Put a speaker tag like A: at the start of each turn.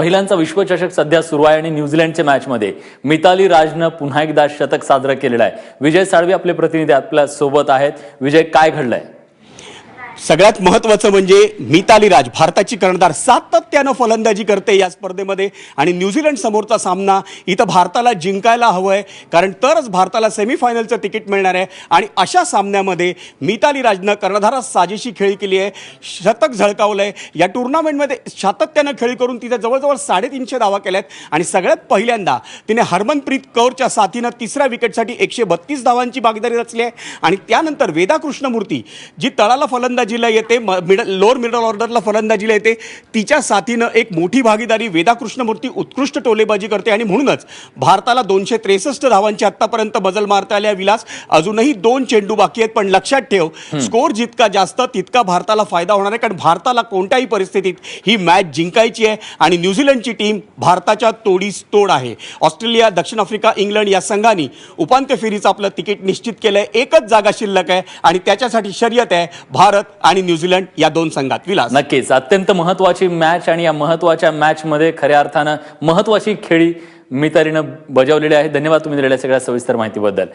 A: महिलांचा विश्वचषक सध्या सुरू आहे आणि न्यूझीलंडच्या मॅचमध्ये मिताली राजनं पुन्हा एकदा शतक साजरं केलेलं आहे. विजय साळवी आपले प्रतिनिधी आपल्यासोबत आहेत. विजय काय घडलंय?
B: सगळ्यात महत्त्वाचं म्हणजे मिताली राज भारताची कर्णधार सातत्यानं फलंदाजी करते या स्पर्धेमध्ये. आणि न्यूझीलंड समोरचा सामना इथं भारताला जिंकायला हवं आहे कारण तरच भारताला सेमीफायनलचं तिकीट मिळणार आहे. आणि अशा सामन्यामध्ये मिताली राजनं कर्णधारात साजेशी खेळी केली आहे. शतक झळकावलं आहे या टुर्नामेंटमध्ये सातत्यानं खेळी करून तिथे जवळजवळ साडेतीनशे धावा केल्या आहेत आणि सगळ्यात पहिल्यांदा तिने हरमनप्रीत कौरच्या साथीनं तिसऱ्या विकेटसाठी एकशे बत्तीस धावांची भागीदारी रचली आहे. आणि त्यानंतर वेदा कृष्णमूर्ती जी तळाला फलंदाजी फलंदाजीला येते म- मिडल लोअर मिडल ऑर्डरला फलंदाजीला येते. तिच्या साथीनं एक मोठी भागीदारी वेदा कृष्णमूर्ती उत्कृष्ट टोलेबाजी करते आणि म्हणूनच भारताला दोनशे त्रेसष्ट धावांची आत्तापर्यंत मजल मारता आल्या विलास. अजूनही दोन चेंडू बाकी आहेत पण लक्षात ठेव स्कोर जितका जास्त तितका भारताला फायदा होणार आहे कारण भारताला कोणत्याही परिस्थितीत ही मॅच जिंकायची आहे आणि न्यूझीलंडची टीम भारताच्या तोडीस तोड आहे. ऑस्ट्रेलिया दक्षिण आफ्रिका इंग्लंड या संघांनी उपांत्य फेरीचं आपलं तिकीट निश्चित केलं आहे एकच जागा शिल्लक आहे आणि त्याच्यासाठी शर्यत आहे भारत आणि न्यूझीलंड या दोन संघात विलास.
A: नक्कीच. अत्यंत महत्वाची मॅच आणि या महत्त्वाच्या मॅचमध्ये खऱ्या अर्थानं महत्वाची खेळी मितारीनं बजावलेली आहे. धन्यवाद तुम्ही दिलेल्या सगळ्या सविस्तर माहितीबद्दल.